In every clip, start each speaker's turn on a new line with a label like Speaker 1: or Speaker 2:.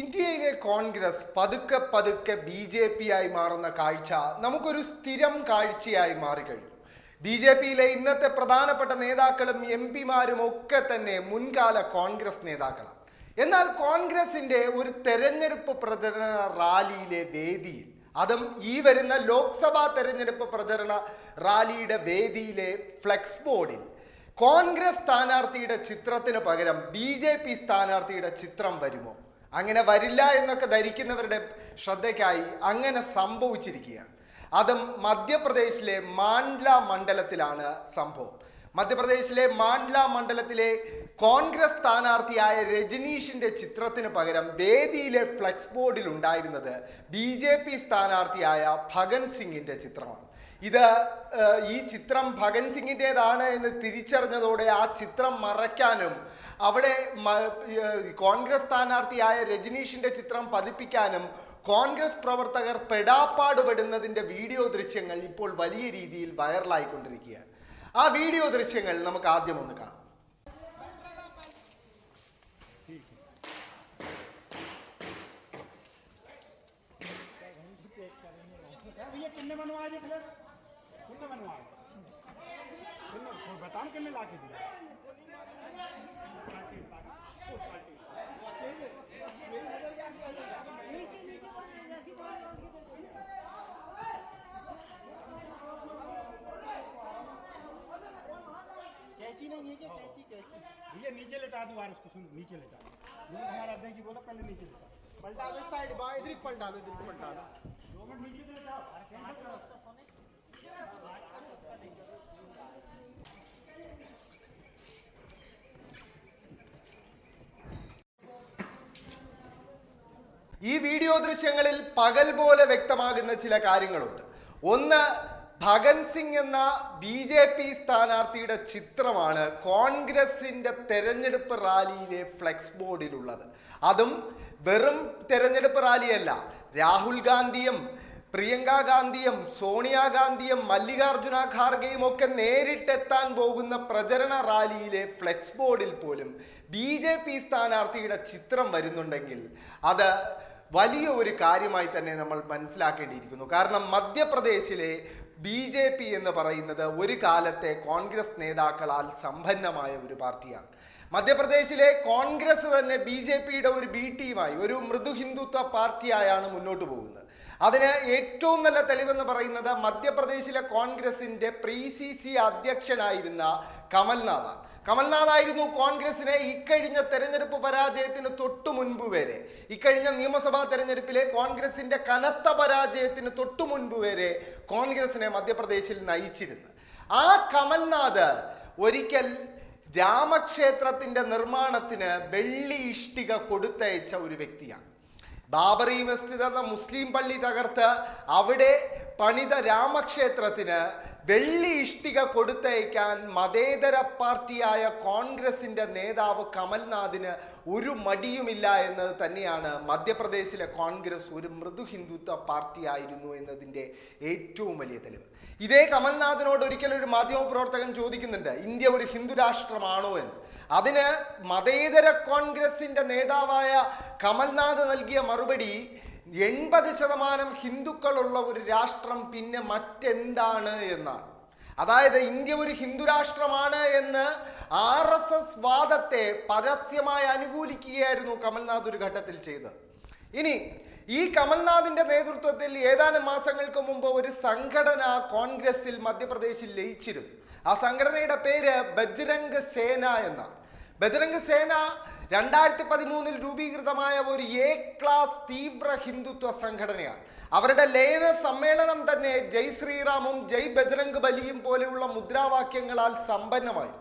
Speaker 1: ഇന്ത്യയിലെ കോൺഗ്രസ് പതുക്കെ പതുക്കെ ബി ജെ പി ആയി മാറുന്ന കാഴ്ച നമുക്കൊരു സ്ഥിരം കാഴ്ചയായി മാറിക്കഴിഞ്ഞു. ബി ജെ പിയിലെ ഇന്നത്തെ പ്രധാനപ്പെട്ട നേതാക്കളും എം പിമാരും ഒക്കെ തന്നെ മുൻകാല കോൺഗ്രസ് നേതാക്കളാണ്. എന്നാൽ കോൺഗ്രസിന്റെ ഒരു തെരഞ്ഞെടുപ്പ് പ്രചരണ റാലിയിലെ വേദിയിൽ അതും ഈ വരുന്ന ലോക്സഭാ തെരഞ്ഞെടുപ്പ് പ്രചരണ റാലിയുടെ വേദിയിലെ ഫ്ലെക്സ് ബോർഡിൽ കോൺഗ്രസ് സ്ഥാനാർത്ഥിയുടെ ചിത്രത്തിന് പകരം ബി ജെ പി സ്ഥാനാർത്ഥിയുടെ ചിത്രം വരുമോ? അങ്ങനെ വരില്ല എന്നൊക്കെ ധരിക്കുന്നവരുടെ ശ്രദ്ധയ്ക്കായി അങ്ങനെ സംഭവിച്ചിരിക്കുകയാണ്. അതും മധ്യപ്രദേശിലെ മാൻഡ്ല മണ്ഡലത്തിലാണ് സംഭവം. മധ്യപ്രദേശിലെ മാൻഡ്ല മണ്ഡലത്തിലെ കോൺഗ്രസ് സ്ഥാനാർത്ഥിയായ രജനീഷിന്റെ ചിത്രത്തിന് പകരം വേദിയിലെ ഫ്ലെക്സ് ബോർഡിൽ ഉണ്ടായിരുന്നത് ബി ജെ പി സ്ഥാനാർത്ഥിയായ ഭഗൻ സിംഗിന്റെ ചിത്രമാണ്. ഇത് ഈ ചിത്രം ഭഗൻ സിംഗിന്റെതാണ് എന്ന് തിരിച്ചറിഞ്ഞതോടെ ആ ചിത്രം മറയ്ക്കാനും അവിടെ മ- ഏഹ്, കോൺഗ്രസ് സ്ഥാനാർത്ഥിയായ രജനീഷിന്റെ ചിത്രം പതിപ്പിക്കാനും കോൺഗ്രസ് പ്രവർത്തകർ പെടാപ്പാടുപെടുന്നതിന്റെ വീഡിയോ ദൃശ്യങ്ങൾ ഇപ്പോൾ വലിയ രീതിയിൽ വൈറലായിക്കൊണ്ടിരിക്കുകയാണ് ആ വീഡിയോ ദൃശ്യങ്ങൾ നമുക്ക് ആദ്യം ഒന്ന് കാണാം
Speaker 2: भैया किन्ने बनवाए जी फिर किन्ने बनवाए किन्ने कोई बताओ किन्ने ला के दिया
Speaker 3: कैची नहीं है क्या? कैची कैची।
Speaker 2: भैया नीचे लेटा दो यार उसको सुन नीचे लेटा दो। मैंने हमारा अध्यक्ष जी बोला पहले नीचे लेटा
Speaker 3: पलटा दो साइड बा इधर ही पलटा दो इधर ही पलटा दो।
Speaker 2: दो मिनट नीचे तो
Speaker 1: ഈ വീഡിയോ ദൃശ്യങ്ങളിൽ പകൽ പോലെ വ്യക്തമാകുന്ന ചില കാര്യങ്ങളുണ്ട്. ഒന്ന് ഭഗൻ സിംഗ് എന്ന ബി ജെ പി സ്ഥാനാർത്ഥിയുടെ ചിത്രമാണ് കോൺഗ്രസിന്റെ തെരഞ്ഞെടുപ്പ് റാലിയിലെ ഫ്ലെക്സ് ബോർഡിലുള്ളത്. അതും വെറും തെരഞ്ഞെടുപ്പ് റാലിയല്ല. രാഹുൽ ഗാന്ധിയും പ്രിയങ്ക ഗാന്ധിയും സോണിയാഗാന്ധിയും മല്ലികാർജുന ഖാർഗെയും ഒക്കെ നേരിട്ടെത്താൻ പോകുന്ന പ്രചരണ റാലിയിലെ ഫ്ലെക്സ് ബോർഡിൽ പോലും ബി ജെ പി സ്ഥാനാർത്ഥിയുടെ ചിത്രം വരുന്നുണ്ടെങ്കിൽ അത് വലിയ ഒരു കാര്യമായി തന്നെ നമ്മൾ മനസ്സിലാക്കേണ്ടിയിരിക്കുന്നു. കാരണം മധ്യപ്രദേശിലെ ബി ജെ പി എന്ന് പറയുന്നത് ഒരു കാലത്തെ കോൺഗ്രസ് നേതാക്കളാൽ സമ്പന്നമായ ഒരു പാർട്ടിയാണ്. മധ്യപ്രദേശിലെ കോൺഗ്രസ് തന്നെ ബി ജെ പിയുടെ ഒരു ബി ടീമായി ഒരു മൃദു ഹിന്ദുത്വ പാർട്ടിയായാണ് മുന്നോട്ട് പോകുന്നത്. അതിന് ഏറ്റവും നല്ല തെളിവെന്ന് പറയുന്നത് മധ്യപ്രദേശിലെ കോൺഗ്രസിന്റെ പ്രീ സി സി അധ്യക്ഷനായിരുന്ന കമൽനാഥാണ് കമൽനാഥ് ആയിരുന്നു കോൺഗ്രസിനെ ഇക്കഴിഞ്ഞ തെരഞ്ഞെടുപ്പ് പരാജയത്തിന് തൊട്ടു മുൻപ് വരെ ഇക്കഴിഞ്ഞ നിയമസഭാ തെരഞ്ഞെടുപ്പിലെ കോൺഗ്രസിന്റെ കനത്ത പരാജയത്തിന് തൊട്ടു മുൻപ് വരെ കോൺഗ്രസിനെ മധ്യപ്രദേശിൽ നയിച്ചിരുന്നു ആ കമൽനാഥ് ഒരിക്കൽ രാമക്ഷേത്രത്തിന്റെ നിർമ്മാണത്തിന് വെള്ളി ഇഷ്ടിക കൊടുത്തയച്ച ഒരു വ്യക്തിയാണ്. ബാബറി മസ്ജിദ് എന്ന മുസ്ലിം പള്ളി തകർത്ത് അവിടെ പണിത രാമക്ഷേത്രത്തിന് വെള്ളി ഇഷ്ടിക കൊടുത്തയക്കാൻ മതേതര പാർട്ടിയായ കോൺഗ്രസിന്റെ നേതാവ് കമൽനാഥിന് ഒരു മടിയുമില്ല എന്നത് തന്നെയാണ് മധ്യപ്രദേശിലെ കോൺഗ്രസ് ഒരു മൃദു ഹിന്ദുത്വ പാർട്ടിയായിരുന്നു എന്നതിന്റെ ഏറ്റവും വലിയ തെളിവ്. ഇതേ കമൽനാഥിനോട് ഒരിക്കലും ഒരു മാധ്യമപ്രവർത്തകൻ ചോദിക്കുന്നുണ്ട് ഇന്ത്യ ഒരു ഹിന്ദു രാഷ്ട്രമാണോ എന്ന്. അതിന് മതേതര കോൺഗ്രസിന്റെ നേതാവായ കമൽനാഥ് നൽകിയ മറുപടി എൺപത് ശതമാനം ഹിന്ദുക്കളുള്ള ഒരു രാഷ്ട്രം പിന്നെ മറ്റെന്താണ് എന്നാണ്. അതായത് ഇന്ത്യ ഒരു ഹിന്ദു രാഷ്ട്രമാണ് എന്ന് ആർ എസ് എസ് വാദത്തെ പരസ്യമായി അനുകൂലിക്കുകയായിരുന്നു കമൽനാഥ് ഒരു ഘട്ടത്തിൽ ചെയ്തത്. ഇനി ഈ കമൽനാഥിന്റെ നേതൃത്വത്തിൽ ഏതാനും മാസങ്ങൾക്ക് മുമ്പ് ഒരു സംഘടന കോൺഗ്രസിൽ മധ്യപ്രദേശിൽ ലയിച്ചിരുന്നു. ആ സംഘടനയുടെ പേര് ബജ്രംഗ് സേന എന്നാണ്. ബജ്രംഗ് സേന രണ്ടായിരത്തി പതിമൂന്നിൽ രൂപീകൃതമായ ഒരു എ ക്ലാസ് തീവ്ര ഹിന്ദുത്വ സംഘടനയാണ്. അവരുടെ ലയന സമ്മേളനം തന്നെ ജയ് ശ്രീറാമും ജയ് ബജ്രംഗ് ബലിയും പോലെയുള്ള മുദ്രാവാക്യങ്ങളാൽ സമ്പന്നമായി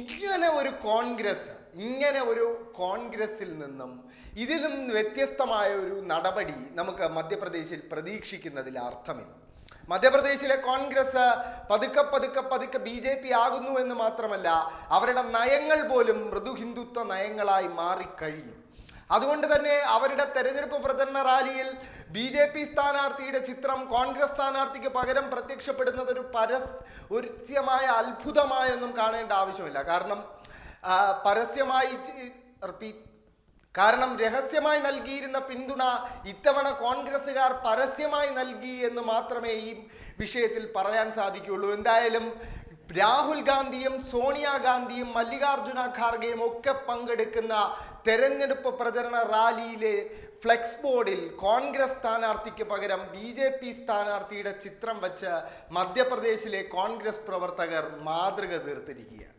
Speaker 1: ഇങ്ങനെ ഒരു കോൺഗ്രസ് ഇങ്ങനെ ഒരു കോൺഗ്രസിൽ നിന്നും ഇതിലും വ്യത്യസ്തമായ ഒരു നടപടി നമുക്ക് മധ്യപ്രദേശിൽ പ്രതീക്ഷിക്കുന്നതിൽ അർത്ഥമില്ല. മധ്യപ്രദേശിലെ കോൺഗ്രസ് പതുക്കെ പതുക്കെ പതുക്കെ ബി ജെ പി ആകുന്നു എന്ന് മാത്രമല്ല അവരുടെ നയങ്ങൾ പോലും മൃദു ഹിന്ദുത്വ നയങ്ങളായി മാറിക്കഴിഞ്ഞു. അതുകൊണ്ട് തന്നെ അവരുടെ തെരഞ്ഞെടുപ്പ് പ്രചരണ റാലിയിൽ ബി ജെ പി സ്ഥാനാർത്ഥിയുടെ ചിത്രം കോൺഗ്രസ് സ്ഥാനാർത്ഥിക്ക് പകരം പ്രത്യക്ഷപ്പെടുന്നത് ഒരു പരസ് ഒരുസ്യമായ അത്ഭുതമായൊന്നും കാണേണ്ട ആവശ്യമില്ല. കാരണം പരസ്യമായി റിപ്പീറ്റ് കാരണം രഹസ്യമായി നൽകിയിരുന്ന പിന്തുണ ഇത്തവണ കോൺഗ്രസ്സുകാർ പരസ്യമായി നൽകി എന്ന് മാത്രമേ ഈ വിഷയത്തിൽ പറയാൻ സാധിക്കുകയുള്ളൂ. എന്തായാലും രാഹുൽ ഗാന്ധിയും സോണിയാഗാന്ധിയും മല്ലികാർജുന ഖാർഗെയും ഒക്കെ പങ്കെടുക്കുന്ന തെരഞ്ഞെടുപ്പ് പ്രചരണ റാലിയിലെ ഫ്ലെക്സ് ബോർഡിൽ കോൺഗ്രസ് സ്ഥാനാർത്ഥിക്ക് പകരം ബി ജെ പി സ്ഥാനാർത്ഥിയുടെ ചിത്രം വച്ച് മധ്യപ്രദേശിലെ കോൺഗ്രസ് പ്രവർത്തകർ മാതൃക തീർത്തിരിക്കുകയാണ്.